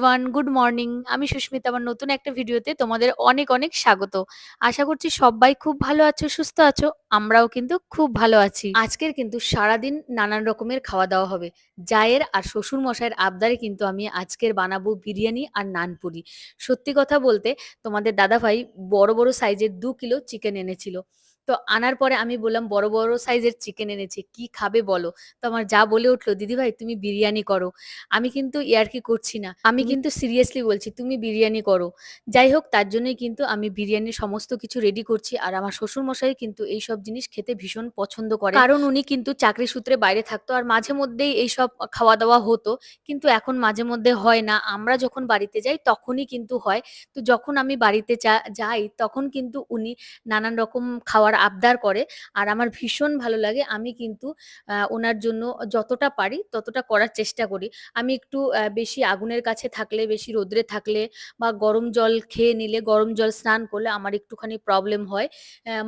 Everyone good morning আমি সুস্মিতা, আমার নতুন একটা ভিডিওতে তোমাদের অনেক অনেক স্বাগত। আশা করছি সবাই খুব ভালো আছো, সুস্থ আছো, আমরাও কিন্তু খুব ভালো আছি। আজকের কিন্তু সারাদিন নানান রকমের খাওয়া দাওয়া হবে। জায়ের আর শ্বশুর মশাইয়ের আবদারে কিন্তু আমি আজকের বানাবো বিরিয়ানি আর নানপুরি সত্যি কথা বলতে তোমাদের দাদা ভাই বড় বড় সাইজের দু কিলো চিকেন এনেছিল। তো আনার পরে আমি বললাম বড় বড় সাইজের চিকেন এনেছে কি খাবে বলো? তো আমার যা বলে উঠল দিদি ভাই তুমি বিরিয়ানি করো। আমি কিন্তু ইয়ার্কি করছি না আমি কিন্তু সিরিয়াসলি বলছি তুমি বিরিয়ানি করো। যাই হোক তার জন্যই কিন্তু আমি বিরিয়ানির সমস্ত কিছু রেডি করছি আর আমার শ্বশুর মশাই কিন্তু এই সব জিনিস খেতে ভীষণ পছন্দ করে। কারণ উনি কিন্তু চাকরি সূত্রে বাইরে থাকতো আর মাঝে মধ্যেই এইসব খাওয়া দাওয়া হতো কিন্তু এখন মাঝে মধ্যে হয় না। আমরা যখন বাড়িতে যাই তখনই কিন্তু হয়। তো যখন আমি বাড়িতে যাই তখন কিন্তু উনি নানান রকম খাওয়ার আবদার করে। আর আমার ভীষণ ভালো লাগে। আমি কিন্তু ওনার জন্য যতটা পারি ততটা করার চেষ্টা করি। আমি একটু বেশি আগুনের কাছে থাকলে, বেশি রোদ্রে থাকলে বা গরম জল খেয়ে নিলে, গরম জল স্নান করলে আমার একটুখানি প্রবলেম হয়।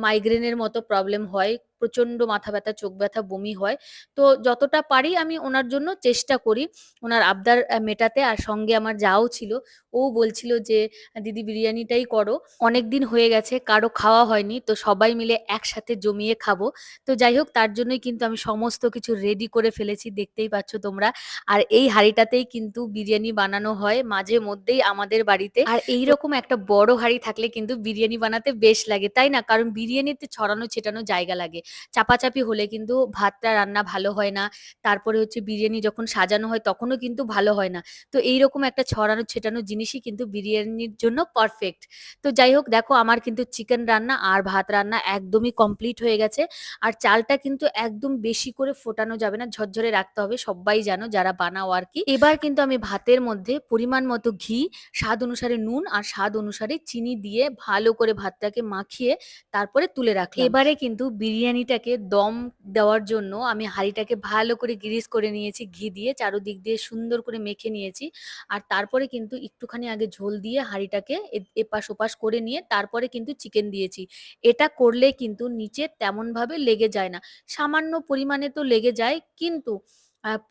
মাইগ্রেনের মতো প্রবলেম হয়। প্রচণ্ড মাথা ব্যথা, চোখ ব্যথা, বমি হয়। তো যতটা পারি আমি ওনার জন্য চেষ্টা করি। ওনার আবদার মেটাতে। আর সঙ্গে আমার যাও ছিল। ও বলছিল যে, দিদি বিরিয়ানিটাই করো। অনেক দিন হয়ে গেছে, কারও খাওয়া হয়নি। তো সবাই মিলে একসাথে জমিয়ে খাব। তো যাই হোক, তার জন্যই কিন্তু আমি সমস্ত কিছু রেডি করে ফেলেছি, দেখতেই পাচ্ছ তোমরা। আর এই হাঁড়িটাতেই কিন্তু বিরিয়ানি বানানো হয় মাঝে মধ্যেই আমাদের বাড়িতে। আর এইরকম একটা বড় হাঁড়ি থাকলে কিন্তু বিরিয়ানি বানাতে বেশ লাগে, তাই না? কারণ বিরিয়ানিতে ছড়ানো, ছেটানো জায়গা লাগে। চাপাচাপি হলে কিন্তু ভাতটা রান্না ভালো হয় না। তারপরে হচ্ছে বিরিয়ানি যখন সাজানো হয় তখনও কিন্তু ভালো হয় না। তো এইরকম একটা ছড়ানো ছেটানো জিনিসই কিন্তু বিরিয়ানির জন্য পারফেক্ট তো যাই হোক, দেখো আমার কিন্তু চিকেন রান্না আর ভাত রান্না একদমই কমপ্লিট হয়ে গেছে। আর চালটা কিন্তু একদম বেশি করে ফোটানো যাবে না, ঝরঝরে রাখতে হবে, সবাই জানো যারা বানাও আর কি। এবার কিন্তু আমি ভাতের মধ্যে পরিমাণ মতো ঘি, স্বাদ অনুসারে নুন আর স্বাদ অনুসারে চিনি দিয়ে ভালো করে ভাতটাকে মাখিয়ে তারপরে তুলে রাখলাম। এবারে কিন্তু বিরিয়ানিটাকে দম দেওয়ার জন্য আমি হাঁড়িটাকে ভালো করে গ্রিস করে নিয়েছি, ঘি দিয়ে চারোদিক দিয়ে সুন্দর করে মেখে নিয়েছি। আর তারপরে কিন্তু একটুখানি আগে ঝোল দিয়ে হাঁড়িটাকে এপাশ ওপাশ করে নিয়ে তারপরে কিন্তু চিকেন দিয়েছি। এটা করলে কিন্তু নিচে তেমনভাবে লেগে যায় না। সামান্য পরিমাণে তো লেগে যায়, কিন্তু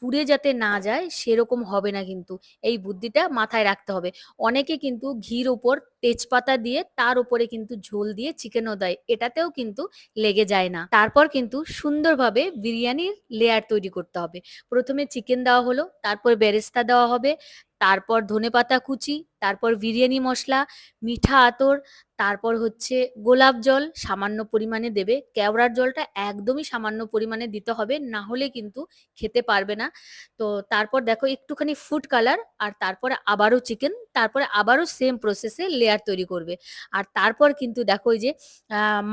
পুড়ে যাতে না যায় সেরকম হবে না কিন্তু। এই বুদ্ধিটা মাথায় রাখতে হবে। অনেকে কিন্তু ঘির ওপর তেজপাতা দিয়ে তার উপরে কিন্তু ঝোল দিয়ে চিকেনও দেয়। এটাতেও কিন্তু লেগে যায় না। তারপর কিন্তু সুন্দরভাবে বিরিয়ানির লেয়ার তৈরি করতে হবে। প্রথমে চিকেন দেওয়া হলো, তারপর বেরেস্তা দেওয়া হবে, তারপর ধনেপাতা কুচি, তারপর বিরিয়ানি মশলা, মিঠা আতর, তারপর হচ্ছে গোলাপ জল সামান্য পরিমাণে দেবে। কেওড়ার জলটা একদমই সামান্য পরিমাণে দিতে হবে, না হলে কিন্তু খেতে পারবে না। তো তারপর দেখো একটুখানি ফুড কালার আর তারপরে আবারও চিকেন তারপরে আবারও সেম প্রসেসে লেয়ার তৈরি করবে। আর তারপর কিন্তু দেখো যে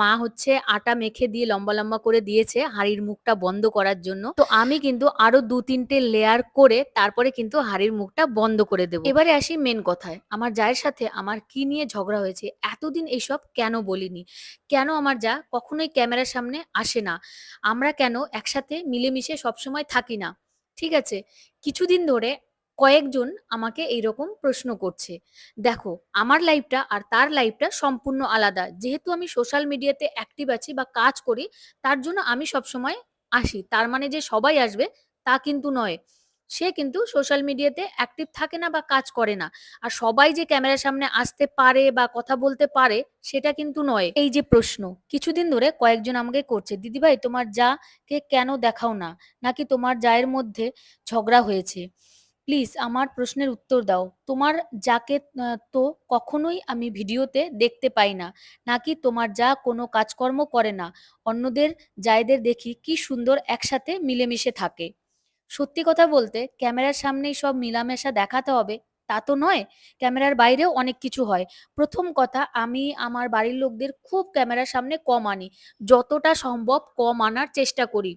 মা হচ্ছে আটা মেখে দিয়ে লম্বা লম্বা করে দিয়েছে হাঁড়ির মুখটা বন্ধ করার জন্য। তো আমি কিন্তু আরও দু তিনটে লেয়ার করে তারপরে কিন্তু হাঁড়ির মুখটা বন্ধ করে দেবো। এবারে আসি মেন কথায়। আমার জায়ের সাথে আমার কি নিয়ে ঝগড়া হয়েছে এতদিন এইসব কেন বলিনি? কেন আমার যা কখনোই ক্যামেরার সামনে আসে না? আমরা কেন একসাথে মিলেমিশে সবসময় থাকি না? ঠিক আছে? কিছুদিন ধরে কয়েকজন আমাকে এইরকম প্রশ্ন করছে। দেখো, আমার লাইফটা আর তার লাইফটা সম্পূর্ণ আলাদা। যেহেতু আমি সোশ্যাল মিডিয়াতে অ্যাক্টিভ আছি বা কাজ করি, তার জন্য আমি সবসময় আসি। তার মানে যে সবাই আসবে, তা কিন্তু নয়। সে কিন্তু সোশ্যাল মিডিয়াতে অ্যাক্টিভ থাকে না বা কাজ করে না। আর সবাই যে ক্যামেরার সামনে আসতে পারে বা কথা বলতে পারে, সেটা কিন্তু নয়। এই যে প্রশ্ন, কিছুদিন ধরে কয়েকজন আমাকে করছে দিদিভাই তোমার যা কে কেন দেখাও না? নাকি তোমার জায়ের মধ্যে ঝগড়া হয়েছে? প্লিজ আমার প্রশ্নের উত্তর দাও। তোমার যাকে তো কখনোই আমি ভিডিওতে দেখতে পাই না, নাকি তোমার যা কোনো কাজকর্ম করে না, অন্যদের জায়দের দেখি কি সুন্দর একসাথে মিলেমিশে থাকে। সত্যি কথা বলতে, ক্যামেরার সামনেই সব মিলামেশা দেখাতে হবে, তা তো নয়, ক্যামেরার বাইরেও অনেক কিছু হয়। প্রথম কথা, আমি আমার বাড়ির লোকদের খুব ক্যামেরার সামনে কম আনি, যতটা সম্ভব কম আনার চেষ্টা করি,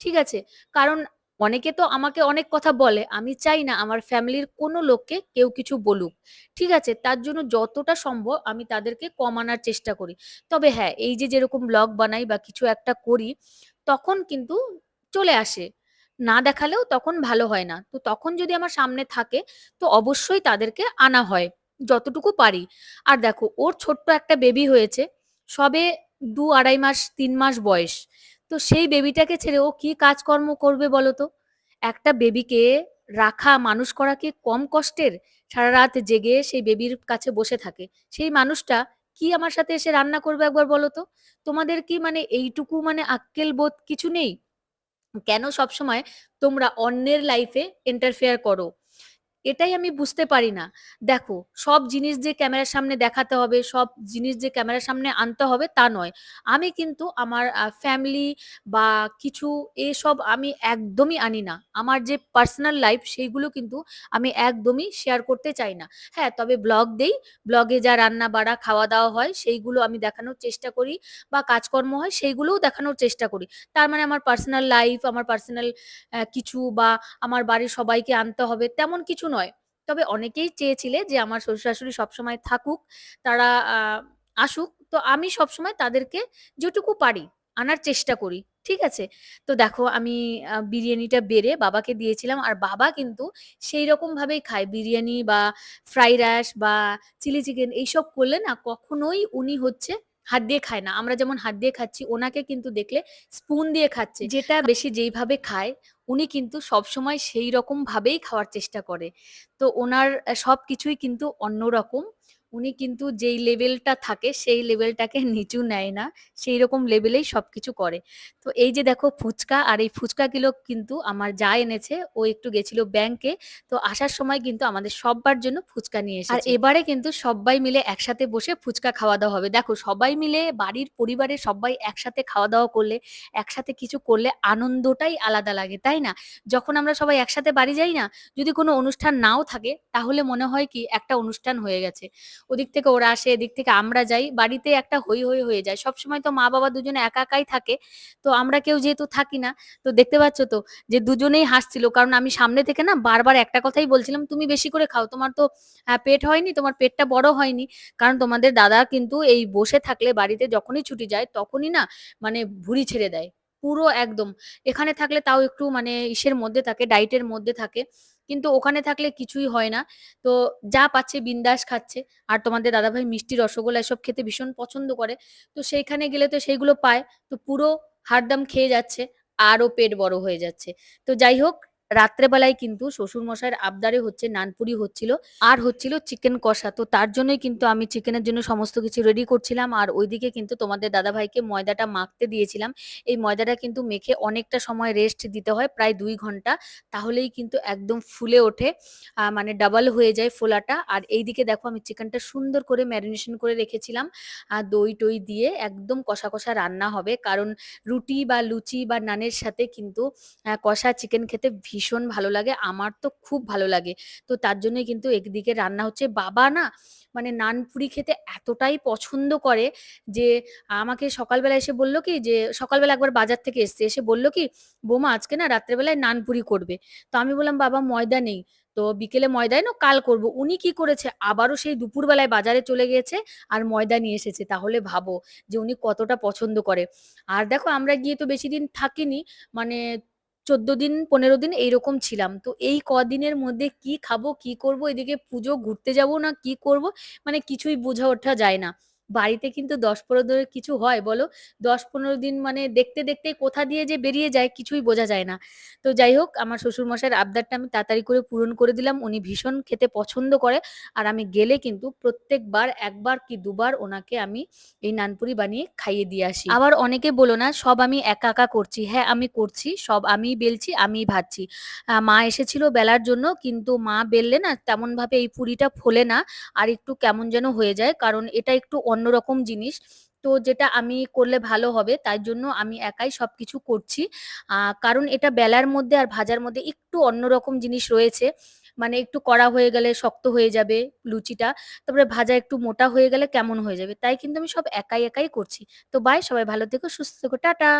ঠিক আছে? কারণ অনেকে তো আমাকে অনেক কথা বলে, আমি চাই না আমার ফ্যামিলির কোনো লোককে কেউ কিছু বলুক। ঠিক আছে, তার জন্য যতটা সম্ভব আমি তাদেরকে কম আনার চেষ্টা করি। তবে হ্যাঁ এই যে যেরকম ব্লগ বানাই বা কিছু একটা করি, তখন কিন্তু চলে আসে। না দেখালেও তখন ভালো হয় না। তো তখন যদি আমার সামনে থাকে, তো অবশ্যই তাদেরকে আনা হয়, যতটুকু পারি। আর দেখো, ওর ছোট্ট একটা বেবি হয়েছে, সবে দু আড়াই মাস, তিন মাস বয়স। তো সেই বেবিটাকে ছেড়ে ও কি কাজকর্ম করবে বলো তো একটা বেবিকে রাখা মানুষ করা কি কম কষ্টের? সারা রাত জেগে সেই বেবির কাছে বসে থাকে। সেই মানুষটা কি আমার সাথে এসে রান্না করবে একবার বলো তো তোমাদের কি মানে এইটুকু মানে আক্কেল বোধ কিছু নেই? কেন সবসময় তোমরা অন্যের লাইফে ইন্টারফেয়ার করো? এটাই আমি বুঝতে পারি না। দেখো, সব জিনিস যে ক্যামেরার সামনে দেখাতে হবে, সব জিনিস যে ক্যামেরার সামনে আনতে হবে তা নয়। আমি কিন্তু আমার ফ্যামিলি বা কিছু এসব আমি একদমই আনি না। আমার যে পার্সোনাল লাইফ সেইগুলো কিন্তু আমি একদমই শেয়ার করতে চাই না। হ্যাঁ তবে ব্লগ দেই। ব্লগে যা রান্না বাড়া, খাওয়া দাওয়া হয় সেইগুলো আমি দেখানোর চেষ্টা করি বা কাজকর্ম হয় সেইগুলোও দেখানোর চেষ্টা করি। তার মানে আমার পার্সোনাল লাইফ আমার পার্সোনাল কিছু বা আমার বাড়ির সবাইকে আনতে হবে, তেমন কিছু নয়। তবে অনেকেই চেয়েছিলে যে আমার শ্বশুর শাশুড়ি সবসময় থাকুক তারা আসুক। তো আমি সবসময় তাদেরকে যেটুকু পারি আনার চেষ্টা করি ঠিক আছে? তো দেখো আমি বিরিয়ানিটা বেড়ে বাবাকে দিয়েছিলাম আর বাবা কিন্তু সেই রকম ভাবেই খায়। বিরিয়ানি বা ফ্রাইড রাইস বা চিলি চিকেন এইসব করলে না কখনোই উনি হচ্ছে হাত দিয়ে খায় না। আমরা যেমন হাত দিয়ে খাচ্ছি ওনাকে কিন্তু দেখলে স্পুন দিয়ে খাচ্ছে। যেটা বেশি যেইভাবে খায় উনি কিন্তু সবসময় সেই রকম ভাবেই খাওয়ার চেষ্টা করে। তো ওনার সব কিছুই কিন্তু অন্যরকম। উনি কিন্তু যেই লেভেলটা থাকে সেই লেভেলটাকে নিচু নেয় না সেই রকম লেভেলেই সবকিছু করে। তো এই যে দেখো ফুচকা আর এই ফুচকা কিলো কিন্তু আমার যা এনেছে ও একটু গেছিল ব্যাংকে তো আসার সময় কিন্তু আমাদের সববার জন্য ফুচকা নিয়ে এসে আর এবারে কিন্তু সবাই মিলে একসাথে বসে ফুচকা খাওয়া দাওয়া হবে। দেখো সবাই মিলে বাড়ির পরিবারের সবাই একসাথে খাওয়া দাওয়া করলে একসাথে কিছু করলে আনন্দটাই আলাদা লাগে তাই না? যখন আমরা সবাই একসাথে বাড়ি যাই না যদি কোনো অনুষ্ঠান নাও থাকে তাহলে মনে হয় কি একটা অনুষ্ঠান হয়ে গেছে। ওদিক থেকে ওরা আসে, এদিক থেকে আমরা যাই। বাড়িতে একটা হই হই হয়ে যায়। সবসময় তো মা বাবা দুজনে একা একাই থাকে। তো আমরা কেউ যেহেতু থাকি না, তো দেখতে পাচ্ছ তো যে দুজনেই হাসছিল। কারণ আমি সামনে থেকে না বারবার একটা কথাই বলছিলাম, তুমি বেশি করে খাও। তোমার তো পেট হয়নি, তোমার পেটটা বড় হয়নি। কারণ তোমাদের দাদা কিন্তু এই বসে থাকলে বাড়িতে যখনই ছুটি যায়, তখনই না মানে ভুঁড়ি ছেড়ে দেয়। পুরো একদম। এখানে থাকলে তাও একটু মানে ইসের মধ্যে থাকে ডাইটের মধ্যে থাকে। কিন্তু ওখানে থাকলে কিছুই হয় না। তো যা পাচ্ছে বিন্দাস খাচ্ছে। আর তোমাদের দাদাভাই মিষ্টি রসগোল্লা এসব খেতে ভীষণ পছন্দ করে। তো সেইখানে গেলে তো সেইগুলো পায়। তো পুরো হারদাম খেয়ে যাচ্ছে। আরও পেট বড় হয়ে যাচ্ছে। তো যাই হোক রাত্রেবেলায় কিন্তু শ্বশুর মশাইয়ের আবদারে হচ্ছে নানপুরি হচ্ছিল, আর হচ্ছিল চিকেন কষা। তো তার জন্যই কিন্তু আমি চিকেনের জন্য সমস্ত কিছু রেডি করছিলাম, আর ওইদিকে কিন্তু তোমাদের দাদাভাইকে ময়দাটা মাখতে দিয়েছিলাম। এই ময়দাটা কিন্তু মেখে অনেকটা সময় রেস্ট দিতে হয়, প্রায় দুই ঘণ্টা। তাহলেই কিন্তু একদম ফুলে ওঠে মানে ডাবল হয়ে যায় ফোলাটা। আর এইদিকে দেখো আমি চিকেনটা সুন্দর করে ম্যারিনেশন করে রেখেছিলাম আর দই টই দিয়ে একদম কষা কষা রান্না হবে। কারণ রুটি বা লুচি বা নানের সাথে কিন্তু কষা চিকেন খেতে ভীষণ ভালো লাগে, আমার তো খুব ভালো লাগে। তো তার জন্যই কিন্তু একদিকে রান্না হচ্ছে, বাবা না মানে নান পুরি খেতে এতটাই পছন্দ করে যে আমাকে সকালবেলা এসে বলল কি যে, সকালবেলা একবার বাজার থেকে এসছে, এসে বলল কি, বোমা, আজকে না রাত্রেবেলায় নান পুরি করবে। তো আমি বললাম, বাবা, ময়দা নেই। তো বিকেলে ময়দা এনো কাল করব। উনি কি করেছে, আবারও সেই দুপুরবেলায় বাজারে চলে গিয়েছে আর ময়দা নিয়ে এসেছে। তাহলে ভাবো যে উনি কতটা পছন্দ করে। আর দেখো, আমরা গিয়ে তো বেশি দিন থাকিনি মানে চোদ্দ দিন, পনেরো দিন এইরকম ছিলাম। তো এই কদিনের মধ্যে কি খাব, কি করব, এদিকে পুজো, ঘুরতে যাব না, কি করব মানে কিছুই বোঝা ওঠা যায় না। বাড়িতে কিন্তু দশ পনেরো দিনের কিছু হয়, বলো? দশ পনেরো দিন মানে দেখতে দেখতে কোথা দিয়ে যে বেরিয়ে যায় কিছুই বোঝা যায় না। তো যাই হোক, আমার শ্বশুর মশাইয়ের আবদারটা আমি তাড়াতাড়ি করে পূরণ করে দিলাম। উনি ভীষণ খেতে পছন্দ করে। আর আমি গেলে কিন্তু প্রত্যেকবার, একবার কি দুবার ওনাকে আমি এই নানপুরি বানিয়ে খাইয়ে দিয়ে আসি। আবার অনেকে বলো না, সব আমি একা একা করছি। হ্যাঁ আমি করছি, সব আমিই বেলছি, আমিই ভাজছি। মা এসেছিল বেলার জন্য, কিন্তু মা বেললে না তেমন ভাবে এই পুরিটা ফোলে না। আর একটু কেমন যেন হয়ে যায়, কারণ এটা একটু অন্যরকম জিনিস। তো যেটা আমি করলে ভালো হবে তার জন্য আমি একাই সব কিছু করছি কারণ এটা বেলার মধ্যে আর ভাজার মধ্যে একটু অন্যরকম জিনিস রয়েছে। মানে একটু কড়া হয়ে গেলে শক্ত হয়ে যাবে লুচিটা, তারপরে ভাজা একটু মোটা হয়ে গেলে কেমন হয়ে যাবে, তাই কিন্তু আমি সব একাই একাই করছি। তো বাই সবাই ভালো থেকো, সুস্থ থেকো, টাটা!